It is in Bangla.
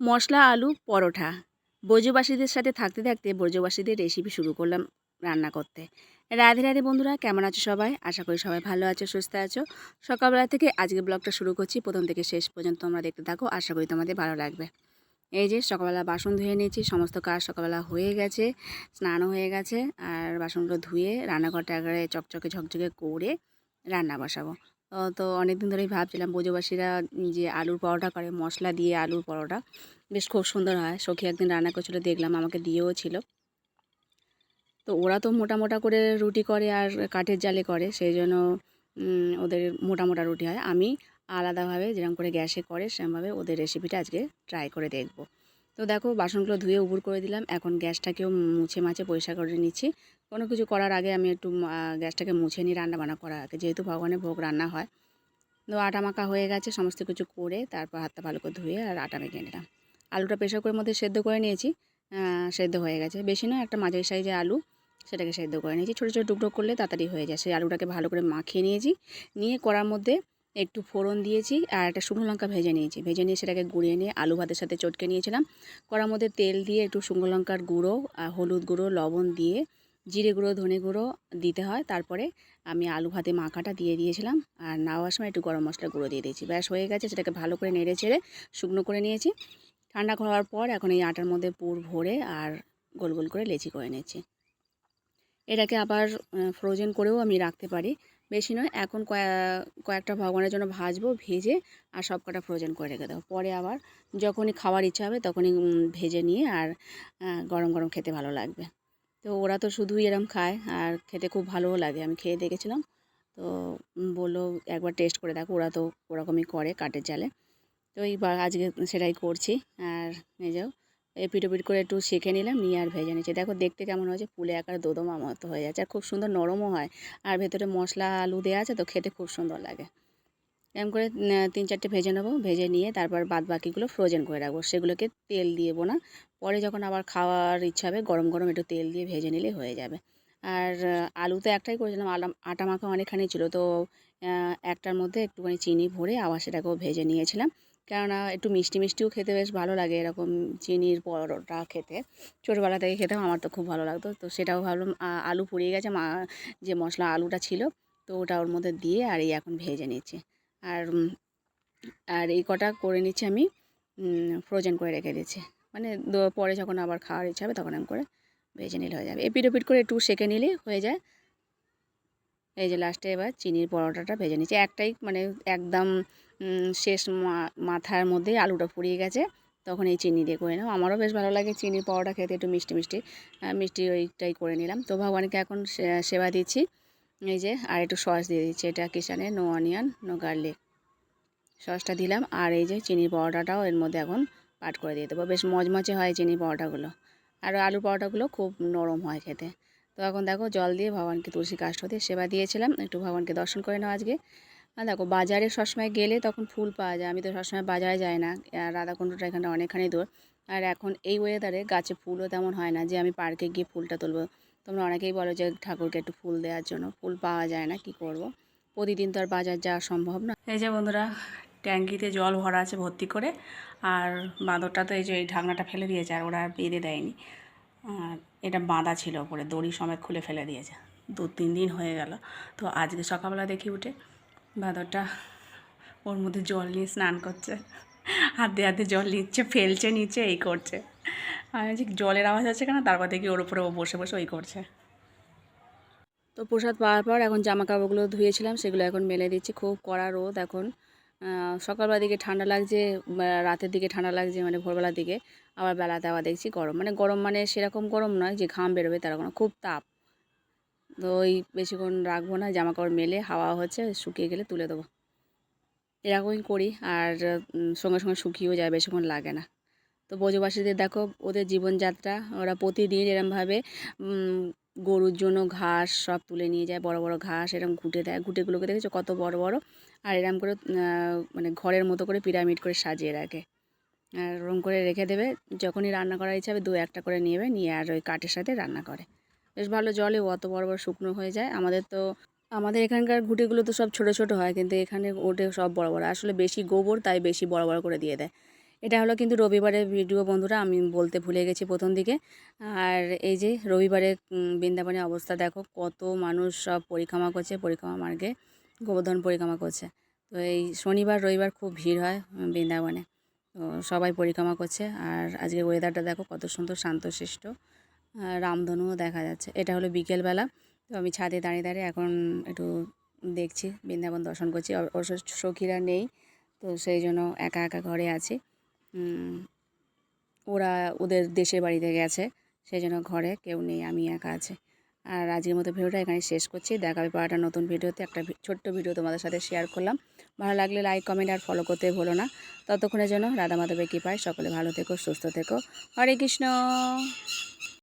মশলা, আলু, পরোটা। ব্রজবাসীদের সাথে থাকতে থাকতে ব্রজবাসীদের রেসিপি শুরু করলাম রান্না করতে। রাধে রাধে বন্ধুরা, কেমন আছো সবাই? আশা করি সবাই ভালো আছো, সুস্থ আছো। সকালবেলা থেকে আজকে ব্লগটা শুরু করছি। প্রথম থেকে শেষ পর্যন্ত তোমরা দেখতে থাকো। আশা করি তোমাদের ভালো লাগবে। এই যে সকালবেলা বাসন ধুয়ে নিয়েছি। সমস্ত কাজ সকালবেলা হয়ে গেছে স্নানও হয়ে গেছে, আর বাসনগুলো ধুয়ে রান্নাঘরটা একবারে চকচকে ঝকঝকে করে রান্না বসাবো। তো অনেক দিন ধরেই ভাবছিলাম ব্রজবাসীরা যে আলুর পরোটা করে, মশলা দিয়ে আলুর পরোটা। বেশ খুব সুন্দর হয়। সখী একদিন রান্না করছিল, দেখলাম আমাকে দিয়েও ছিল। তো ওরা তো মোটা মোটা করে রুটি করে আর কাঠের জালে করে, সেই জন্য ওদের মোটা মোটা রুটি হয়। আমি আলাদাভাবে যেরকম করে গ্যাসে করে, সেরকমভাবে ওদের রেসিপিটা আজকে ট্রাই করে দেখব। তো দেখো বাসনগুলো ধুয়ে উবুর করে দিলাম। এখন গ্যাসটাকেও মুছে মাছে পরিষ্কার করে নিচ্ছি। কোনো কিছু করার আগে আমি একটু গ্যাসটাকে মুছে নিই রান্না বান্না করার আগে, যেহেতু ভগবানের ভোগ রান্না হয়। তো আটা মাখা হয়ে গেছে, সমস্ত কিছু করে তারপর হাতটা ভালো করে ধুয়ে আর আটা মেখে নিলাম। আলুটা প্রেশার কুকারের মধ্যে সেদ্ধ করে নিয়েছি। সেদ্ধ হয়ে গেছে। বেশি না একটা মাঝারি সাইজে আলু সেটাকে সেদ্ধ করে নিয়েছি। ছোটো ছোটো টুকরো করলে তাড়াতাড়ি হয়ে যায়। সেই আলুটাকে ভালো করে মাখিয়ে নিয়েছি। নিয়ে কড়ার মধ্যে একটু ফোড়ন দিয়েছি আর একটা শুকনো লঙ্কা ভেজে নিয়েছি। ভেজে নিয়ে সেটাকে গুঁড়িয়ে নিয়ে আলু ভাতের সাথে চটকে নিয়েছিলাম। কড়ার মধ্যে তেল দিয়ে একটু শুকনো লঙ্কার গুঁড়ো আর হলুদ গুঁড়ো, লবণ দিয়ে জিরে গুঁড়ো, ধনে গুঁড়ো দিতে হয়। তারপরে আমি আলু ভাতে মাখাটা দিয়ে দিয়েছিলাম আর নাওয়ার সময় একটু গরম মশলা গুঁড়ো দিয়ে দিয়েছি। ব্যাস, হয়ে গেছে। সেটাকে ভালো করে নেড়ে চেড়ে শুকনো করে নিয়েছি। ঠান্ডা করার পর এখন এই আটার মধ্যে পুর ভরে আর গোল গোল করে লেচি করে নিয়েছি এটাকে আবার ফ্রোজেন করেও আমি রাখতে পারি। বেশি নয়, এখন কয়েকটা ভগবানের জন্য ভাজবো, ভেজে আর সব কটা ফ্রোজেন করে রেখে দেবো। পরে আবার যখনই খাওয়ার ইচ্ছা হবে তখনই ভেজে নিয়ে আর গরম গরম খেতে ভালো লাগবে। তো ওরা তো শুধুই এরম খায় আর খেতে খুব ভালোও লাগে। আমি খেয়ে দেখেছিলাম, তো বলল একবার টেস্ট করে দেখো, ওরা তো ওরকমই করে কাঠের জালে। তো এইবার আজকে সেটাই করছি। আর নিয়ে যাও এপিট ওপিট করে একটু শেখে নিলাম, নিয়ে আর ভেজে নিচ্ছি। দেখো দেখতে কেমন হয়েছে, ফুলে আকার দোদমা মতো হয়ে যাচ্ছে। আর খুব সুন্দর নরমও হয়, আর ভেতরে মশলা আলু দেওয়া আছে তো খেতে খুব সুন্দর লাগে। এরকম করে তিন চারটে ভেজে নেব, ভেজে নিয়ে তারপর বাদ বাকিগুলো ফ্রোজেন করে রাখব। সেগুলোকে তেল দিয়ে না পরে যখন আবার খাওয়ার ইচ্ছা হবে, গরম গরম একটু তেল দিয়ে ভেজে নিলে হয়ে যাবে। আর আলু তো একটাই করেছিলাম আলাম আটা মাখা অনেকখানি ছিল। তো একটার মধ্যে একটুখানি চিনি ভরে আবার সেটাকেও ভেজে নিয়েছিলাম। কেননা একটু মিষ্টি মিষ্টিও খেতে বেশ ভালো লাগে, এরকম চিনির পরোটা খেতে। ছোটোবেলা থেকে খেতাম, আমার তো খুব ভালো লাগতো। তো সেটাও ভাবলাম আলু পুড়িয়ে গেছে, মা, যে মশলা আলুটা ছিল, তো ওটা ওর মধ্যে দিয়ে আর এই এখন ভেজে নিচ্ছি। আর আর এই কটা করে নিচ্ছি আমি ফ্রোজেন করে রেখে দিচ্ছি। মানে পরে যখন আবার খাওয়ার ইচ্ছা হবে, তখন আমি করে ভেজে নিলে হয়ে যাবে। এপিট ওপিট করে একটু সেঁকে নিলে হয়ে যায়। এই যে লাস্টে এবার চিনির পরোটাটা ভেজে নিচ্ছি। একটাই মানে একদম শেষ মাথার মধ্যে আলুটা পুড়িয়ে গেছে, তখন এই চিনি দিয়ে করে নাও। আমারও বেশ ভালো লাগে চিনির পরোটা খেতে, একটু মিষ্টি মিষ্টি মিষ্টি ওইটাই করে নিলাম। তো ভগবানকে এখন সেবা দিচ্ছি। এই যে, আর একটু সস দিয়ে দিচ্ছি। এটা কিষানের নো অনিয়ন, নো গার্লিক। সসটা দিলাম, আর এই যে চিনির পরোটাটাও এর মধ্যে এখন পাট করে দিয়ে দেবো। বেশ মজমচে হয় চিনির পরোটাগুলো। আর আলু পরোটাগুলো খুব নরম হয় খেতে। তো এখন দেখো জল দিয়ে ভগবানকে তুলসী কাষ্ঠ দিয়ে সেবা দিয়েছিলাম। একটু ভগবানকে দর্শন করে নাও আজকে। আর দেখো বাজারে সবসময় গেলে তখন ফুল পাওয়া যায়। আমি তো সবসময় বাজারে যাই না। রাধাকুণ্ডটা এখানটা অনেকখানি দূর। আর এখন এই ওয়েদারে গাছে ফুলও তেমন হয় না যে আমি পার্কে গিয়ে ফুলটা তুলবো। তোমরা অনেকেই বলো যে ঠাকুরকে একটু ফুল দেওয়ার জন্য। ফুল পাওয়া যায় না, কি করব। প্রতিদিন তো আর বাজার যাওয়া সম্ভব না। এই যে বন্ধুরা, ট্যাঙ্কিতে জল ভরা আছে ভর্তি করে। আর বাঁদরটা তো এই যে এই ঢাকনাটা ফেলে দিয়েছে আর ওরা বেঁধে দেয়নি। আর এটা বাঁধা ছিল ওপরে দড়ি সমেত খুলে ফেলে দিয়েছে। দু তিন দিন হয়ে গেল। তো আজকে সকালবেলা দেখি উঠে বাঁদরটা ওর মধ্যে জল নিয়ে স্নান করছে, হাতে হাতে জল নিচ্ছে, ফেলছে নিচে এই করছে। আমি যে জলের আওয়াজ আছে কেন? তারপর দেখি ওর উপরে ও বসে বসে ওই করছে। তো প্রসাদ পাওয়ার পর এখন জামা কাপড়গুলো ধুয়েছিলাম, সেগুলো এখন মেলে দিচ্ছি। খুব কড়া রোদ এখন। সকালবেলার দিকে ঠান্ডা লাগছে রাতের দিকে ঠান্ডা লাগছে মানে ভোরবেলার দিকে। আবার বেলাতে আবার দেখছি গরম। মানে গরম মানে সেরকম গরম নয় যে ঘাম বেরোবে তার কোনো, খুব তাপ। তো ওই বেশিক্ষণ রাখব না জামা কাপড় মেলে হাওয়া হচ্ছে, শুকিয়ে গেলে তুলে দেবো। এরকমই করি আর সঙ্গে সঙ্গে শুকিয়েও যায়, বেশিক্ষণ লাগে না। তো ব্রজবাসীদের দেখো, ওদের জীবনযাত্রা, ওরা প্রতিদিন এরমভাবে গরুর জন্য ঘাস সব তুলে নিয়ে যায়, বড় বড় ঘাস এরকম ঘুটে দেয়। ঘুটেগুলোকে দেখেছ কত বড় বড়? আর এরম করে মানে ঘরের মতো করে পিরামিড করে সাজিয়ে রাখে। আর ওরম করে রেখে দেবে, যখনই রান্না করার ইচ্ছা হবে দু একটা করে নেবে, নিয়ে আর ওই কাঠের সাথে রান্না করে। বেশ ভালো জলে অত বড় বড় শুকনো হয়ে যায়। আমাদের তো, আমাদের এখানকার ঘুটেগুলো তো সব ছোট ছোট হয়, কিন্তু এখানে ওটে সব বড় বড়। আসলে বেশি গোবর, তাই বেশি বড় বড় করে দিয়ে দেয়। এটা হলো কিন্তু রবিবারের ভিডিও বন্ধুরা, আমি বলতে ভুলে গেছি প্রথম দিকে। আর এই যে রবিবারে বৃন্দাবনের অবস্থা, দেখো কত মানুষ সব পরিক্রমা করছে, পরিক্রমা মার্গে। গোবর্ধন পরিক্রমা করছে। তো এই শনিবার, রবিবার খুব ভিড় হয় বৃন্দাবনে। তো সবাই পরিক্রমা করছে আর আজকে ওয়েদারটা দেখো কত সুন্দর শান্তশিষ্ট। রামধনুও দেখা যাচ্ছে। এটা হলো বিকেলবেলা। তো আমি ছাদে দাঁড়িয়ে দাঁড়িয়ে এখন একটু দেখছি, বৃন্দাবন দর্শন করছি। অবশ্য সখীরা নেই, তো সেই জন্য একা একা ঘরে আছি। ওরা ওদের দেশের বাড়িতে গেছে, সেই জন্য ঘরে কেউ নেই, আমি একা আছি। আর আজকের মতো ভিডিওটা এখানে শেষ করছি। দেখা হবে পাওয়াটা নতুন ভিডিওতে, একটা ছোট্ট ভিডিও তোমাদের সাথে শেয়ার করলাম। ভালো লাগলে লাইক কমেন্ট আর ফলো করতে ভুলো না। ততক্ষণের জন্য রাধা মাধবের কৃপায় সকলে ভালো থেকো, সুস্থ থেকো। হরে কৃষ্ণ।